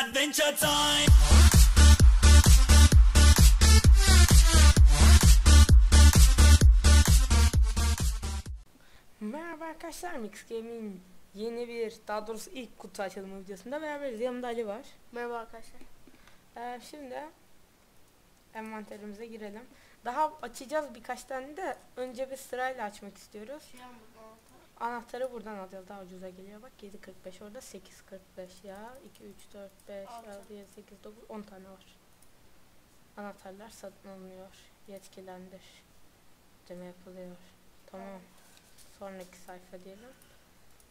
adventure time. Merhaba arkadaşlar Mix Gaming yeni bir daha doğrusu ilk kutu açılımı videosunda beraberiz. Yanımda Ali var. Merhaba arkadaşlar. Ee, şimdi envanterimize girelim. Daha açacağız birkaç tane de önce bir sırayla açmak istiyoruz. Şey. Anahtarı buradan alacağız daha ucuza geliyor bak 7.45 orada 8.45 ya 2 3 4 5 Altı. 6 7 8 9 10 tane var. Anahtarlar satın alınıyor. Yetkilendir. Ödeme yapılıyor. Tamam. Sonraki sayfa diyelim.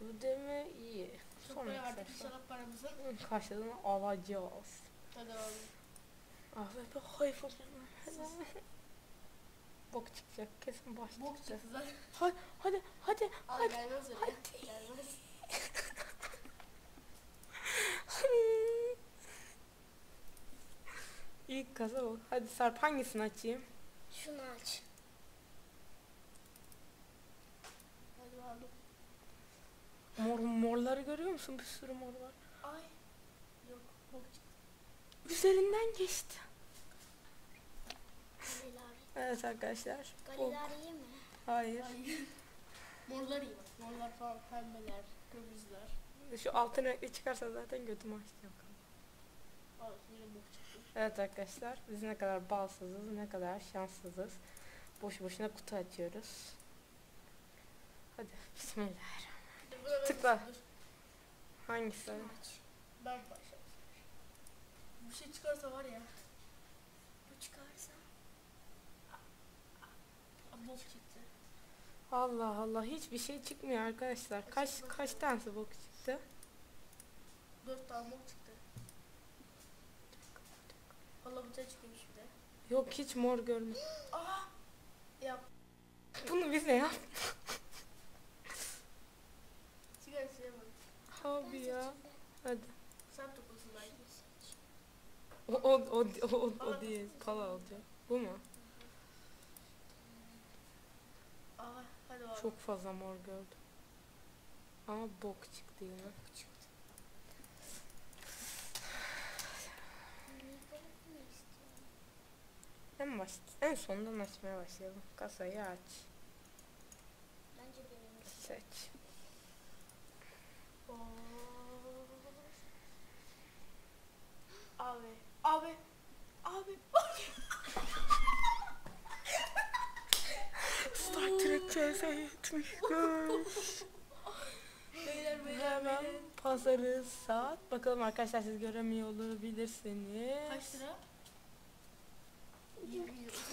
Ödeme iyi. Sonraki Sonraki sayfa. paramızı. Karşılığını alacağız. Hadi abi. Ah be be hayır. Bok çıkacak kesin baş Bok çıkacak. çıktı zaten. Hadi hadi hadi Al hadi. gelmez öyle. hadi. Gelmez. İlk kasa bu. Hadi Sarp hangisini açayım? Şunu aç. Hadi bakalım. Mor morları görüyor musun? Bir sürü mor var. Ay. Yok. Bok çıktı. Üzerinden geçti. Evet arkadaşlar. Bok. Galilari iyi mi? Hayır. Ay. Morlar iyi. Morlar falan pembeler. Kırmızılar. Şu altın renkli çıkarsa zaten yine bok çıktı. Evet arkadaşlar. Biz ne kadar balsızız, ne kadar şanssızız. Boş boşuna kutu açıyoruz. Hadi bismillah. Dur, buna ben- Tıkla. Hangisi? Ben başlayayım. Bir şey çıkarsa var ya. Bu çıkarsa. Çıktı. Allah Allah hiçbir şey çıkmıyor arkadaşlar. Kaç kaç tanesi bok çıktı? Dört tane bok çıktı. Valla bu da çıkmış bir de. Yok hiç mor görmedim. Aa! Yap. Bunu bize yap. Sigara bak. Abi ya. Hadi. Sen topusun belki. O o o o, o, o değil. Pala alacağım. Bu mu? Aa hadi bakalım. Çok fazla mor gördüm. Ama bok çıktı yine. Ne istiyorsun? En baş en sondan açmaya başlayalım. Kasayı aç. Bence benim. Seç. Abi. Abi. CS 75. Beyler beyler Hemen beyler. pazarı saat. Bakalım arkadaşlar siz göremiyor olabilirsiniz. Kaç lira?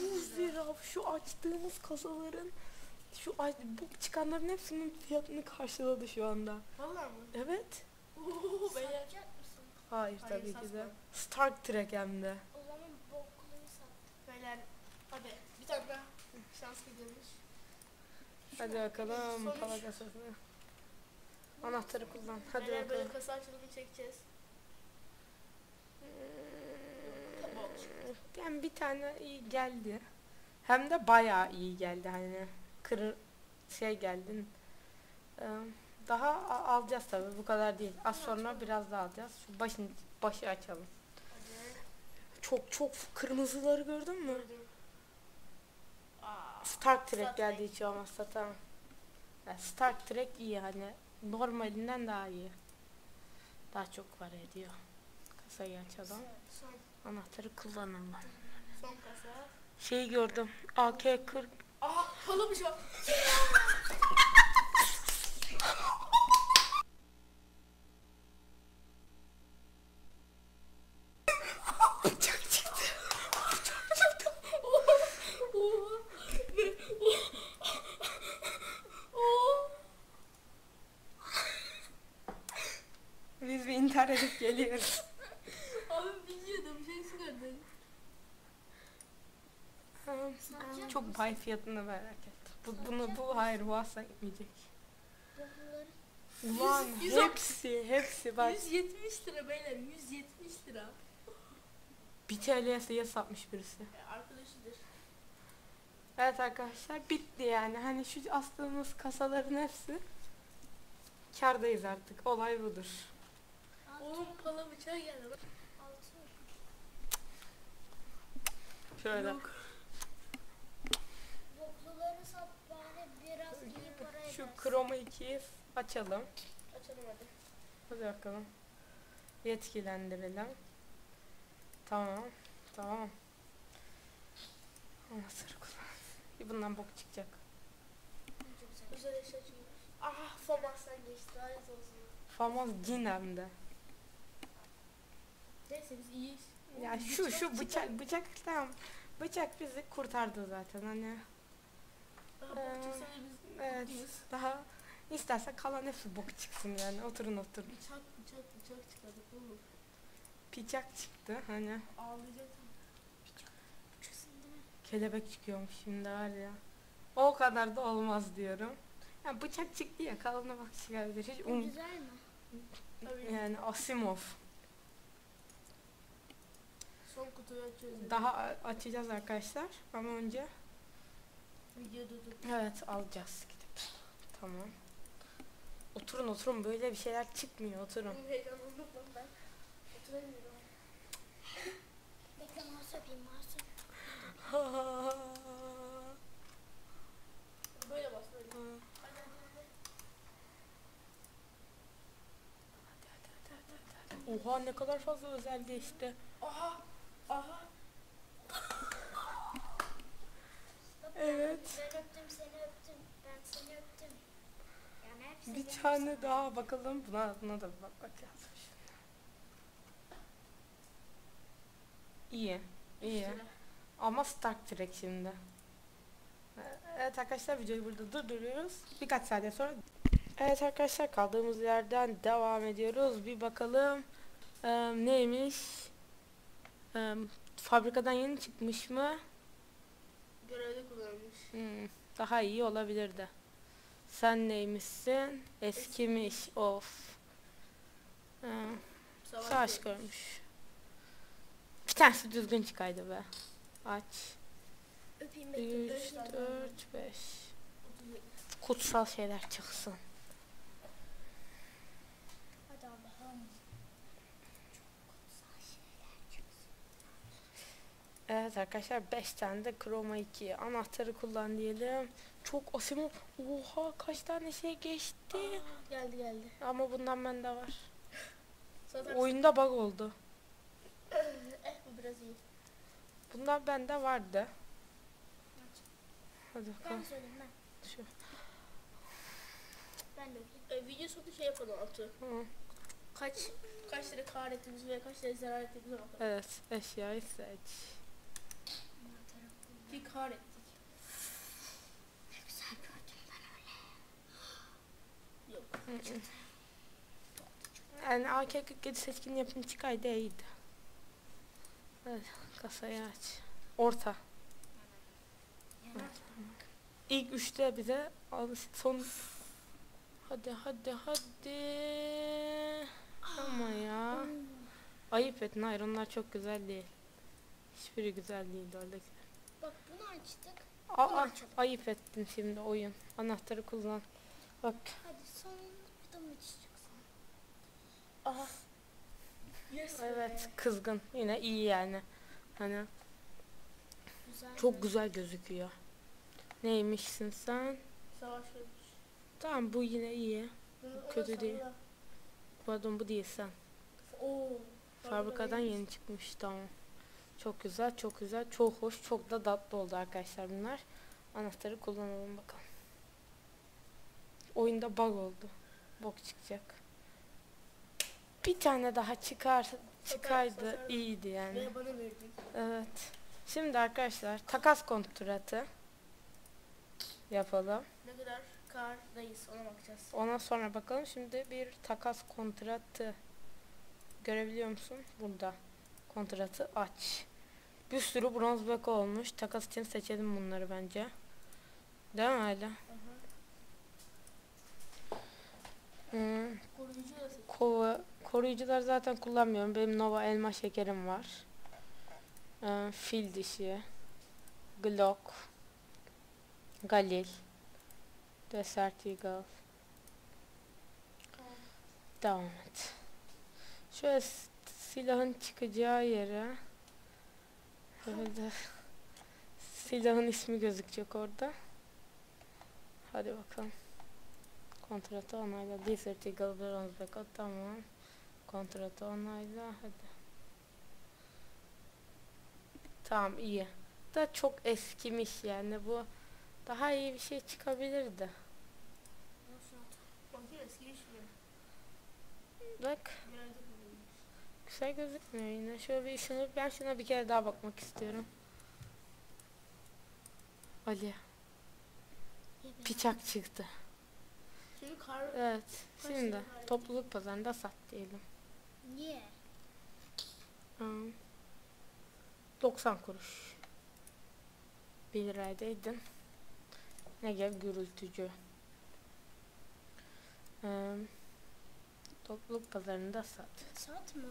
100 lira şu açtığımız kasaların şu bu çıkanların hepsinin fiyatını karşıladı şu anda. Valla mı? Evet. Oo beyler. Hayır, Hayır, tabii ki de. satmam. Star Trek hem de. O zaman bokluyu sat. Beyler. Hadi. Bir tane. Şans gidiyormuş. Hadi bakalım Sonuç. pala kasası. Anahtarı kullan. Hadi böyle bakalım. kasa açılımı çekeceğiz. Tamam. Yani bir tane iyi geldi. Hem de bayağı iyi geldi hani. Kırır şey geldin. Daha alacağız tabii bu kadar değil. Az sonra biraz daha alacağız. Şu başın başı açalım. Hadi. Çok çok kırmızıları gördün mü? Gördüm. Aa. Star Trek Star geldi hiç olmazsa tamam. Yani Star Trek iyi hani normalinden daha iyi. Daha çok var ediyor. Kasayı açalım. Son, Anahtarı kullanalım. son kasa. Şeyi gördüm. AK-40 Aa palamış o. bıçak çıktı. Oo. Oo. Biz bir intihar edip geliyoruz. Abi biliyordum şey çıkardın. Bay fiyatını merak ettim. Bu, bunu bu hayır bu asla gitmeyecek. Ulan yüz- hepsi hepsi bak 170 lira beyler 170 lira. bir TL'ye suya satmış birisi. E, arkadaşıdır. Evet arkadaşlar bitti yani hani şu astığımız kasaların hepsi kardayız artık olay budur. Oğlum palamış bıçağı geldi. Altı. Şöyle. Yok. Bokluları sat bari biraz iyi para eder. Şu Chroma 2'yi açalım. Açalım hadi. Hadi bakalım. Yetkilendirelim. Tamam. Tamam. Anahtarı kullan. Bundan bok çıkacak. Güzel. Güzel eş açıyoruz. Ah Famas'tan geçti. Lanet olsun. Hem de. Neyse biz iyiyiz. Ya şu şu bıçak bıçak tamam. Bıçak bizi kurtardı zaten hani. Ee, Evet. Daha istersen kalan hepsi bok çıksın yani. Oturun oturun. Bıçak bıçak bıçak çıkardık oğlum. Piçak çıktı hani. Ağlayacak. Uçuyorsun değil mi? Kelebek çıkıyormuş şimdi var ya. O kadar da olmaz diyorum. Ya bıçak çıktı ya kalana bak çıkabilir. Hiç um, güzel mi? Yani Asimov. Son kutuyu açıyoruz. Daha açacağız arkadaşlar ama önce Evet alacağız gidip. Tamam. Oturun oturun böyle bir şeyler çıkmıyor oturun. Benim heyecanlandım lan ben. Oturamıyorum. Bekle yapayım. Böyle bas böyle. Hadi hadi hadi. Oha ne kadar fazla özelliği işte. Aha. Aha. Bak, Evet. Ben öptüm seni öptüm. Ben seni öptüm. Yani hepsi Bir benim tane daha bakalım. Buna, buna da bir bak bakacağız. İyi. iyi. Ama Stark Trek şimdi. Evet arkadaşlar videoyu burada durduruyoruz. Birkaç saniye sonra. Evet arkadaşlar kaldığımız yerden devam ediyoruz. Bir bakalım eee, neymiş? Eee, fabrikadan yeni çıkmış mı? Görevde kullanılmış. Hmm, daha iyi olabilirdi. Sen neymişsin? Eskimiş. Of. Eee, Savaş, savaş görmüş. görmüş. Bir tanesi düzgün çıkaydı be. Aç. Öpeyim bekle. 3, 4, 5. Otuz- Kutsal şeyler çıksın. Hadi Allah'ım. Çok kutsal şeyler çıksın. Evet arkadaşlar 5 tane de Chroma 2 anahtarı kullan diyelim. Çok asimov. Oha kaç tane şey geçti. Aa, geldi geldi. Ama bundan bende var. Zaten Oyunda bug oldu. eh bu biraz iyi. Bundan bende vardı. Hadi Ben bakalım. söyleyeyim ben. Şu. Ben de. E, video sonu şey yapalım Altı. Hı. Kaç kaç lira kar ettiğimiz veya kaç lira zarar ettiğimize bakalım. Evet eşyayı seç. Kar ettik. Ne güzel gördüm ben öyle. Yok. Yani AK-47 seçkin yapım çıkaydı iyiydi. Evet kasayı aç. Orta. İlk üçte bize son hadi hadi hadi ama ya ayıp ettin hayır onlar çok güzel değil hiçbiri güzel değil oradaki Bak bunu açtık. Aa, Bunu açalım. ayıp ettin şimdi oyun anahtarı kullan bak Hadi son bir de müthiş çıksın. Aha. Yes be. evet kızgın yine iyi yani hani Güzel. çok güzel gözüküyor neymişsin sen Savaş görmüş. tamam bu yine iyi Bunu Kötü değil. pardon bu değil sen Oo. Fabrikadan yeni çıkmış tamam. Çok güzel, çok güzel, çok hoş, çok da tatlı oldu arkadaşlar bunlar. Anahtarı kullanalım bakalım. Oyunda bug oldu. Bok çıkacak. Bir tane daha çıkar çıkaydı iyiydi yani. Veya bana verdin. Evet. Şimdi arkadaşlar takas kontratı yapalım. Ne kadar kardayız ona bakacağız. Ondan sonra bakalım. Şimdi bir takas kontratı görebiliyor musun? Burada. Kontratı aç. Bir sürü bronz beko olmuş. Takas için seçelim bunları bence. Değil mi öyle? Hmm. Koruyucu da seç. Kova, koruyucular zaten kullanmıyorum. Benim Nova elma şekerim var. Ee, fil dişi. Glock. Galil. Desert Eagle. Devam et. Şöyle silahın çıkacağı yere şöyle silahın ismi gözükecek orada. Hadi bakalım. Kontratı onayla. Desert Eagle Bronze Beko tamam. Kontratı onayla hadi. Tamam iyi. Da çok eskimiş yani bu. Daha iyi bir şey çıkabilirdi. Eskimiş mi? Bak kullanılmış. Güzel gözükmüyor yine. Şöyle bir şunu ben şuna bir kere daha bakmak istiyorum. Ali bıçak çıktı. Şimdi kar... Evet. Şimdi verdi? topluluk pazarında sat diyelim. Niye? Hmm. 90 kuruş. 1 liraydaydın. Ne gel gürültücü. Ee, topluluk pazarında sat. Satma.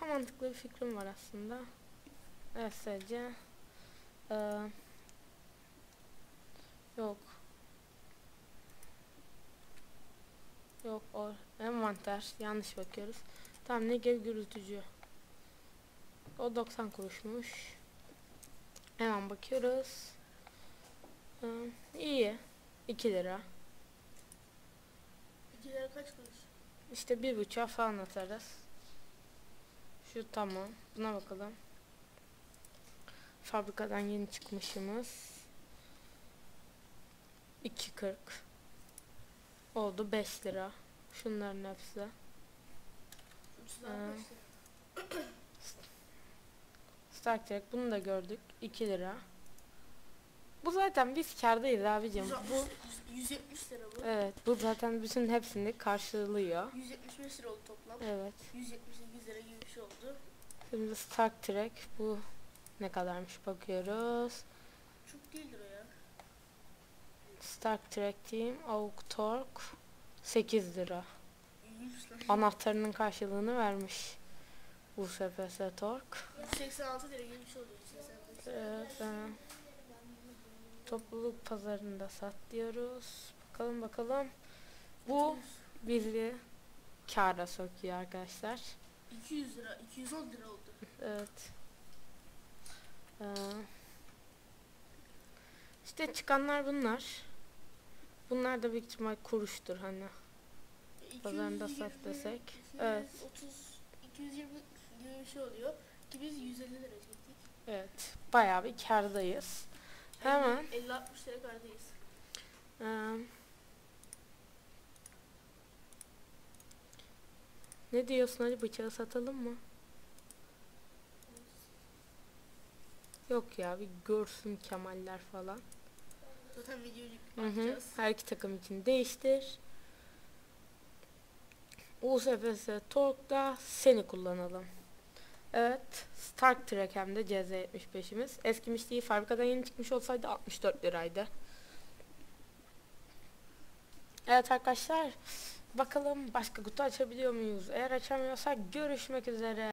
Daha mantıklı bir fikrim var aslında. Evet sadece ee, yok yok o envanter yanlış bakıyoruz. Tamam ne gel gürültücü. O 90 kuruşmuş. Hemen bakıyoruz. Ee, iyi. 2 lira. İki lira kaç kuruş? İşte bir buçuğa falan atarız. Şu tamam. Buna bakalım. Fabrikadan yeni çıkmışımız. 2.40 oldu 5 lira. Şunların hepsi. Ee, kaç lira? Star Trek bunu da gördük. 2 lira. Bu zaten biz kârdayız abicim. 160 Bu 170 lira bu. evet bu zaten bütün hepsini karşılıyor. 175 lira oldu toplam. Evet. 178 lira gibi bir şey oldu. Şimdi Star Trek bu ne kadarmış bakıyoruz. Çok değildir o ya. Star Trek Team Avuk Torque 8 lira. İyiymiş lan. Anahtarının karşılığını vermiş. USPS Torque. 186 lira gibi bir şey oluyor. 185 lira. Evet, topluluk pazarında sat diyoruz. Bakalım bakalım. Bu bizi kâra sokuyor arkadaşlar. 200 lira, 210 lira oldu. Evet. Ee, işte çıkanlar bunlar. Bunlar da büyük ihtimal kuruştur hani. Pazarında 220, sat desek. 230, Evet. 220 gibi bir şey oluyor. Ki biz 150 lira çektik. Evet. Bayağı bir kârdayız. Hemen 50-60 lira kardayız. Ee, ne diyorsun hadi bıçağı satalım mı? Yok ya bir görsün Kemaller falan. Zaten videoyu bakacağız. Her iki takım için değiştir. USPS Torque'da seni kullanalım. Evet. Stark Trek hem de CZ75'imiz. Eskimiş değil. Fabrikadan yeni çıkmış olsaydı 64 liraydı. Evet arkadaşlar. Bakalım başka kutu açabiliyor muyuz? Eğer açamıyorsak görüşmek üzere.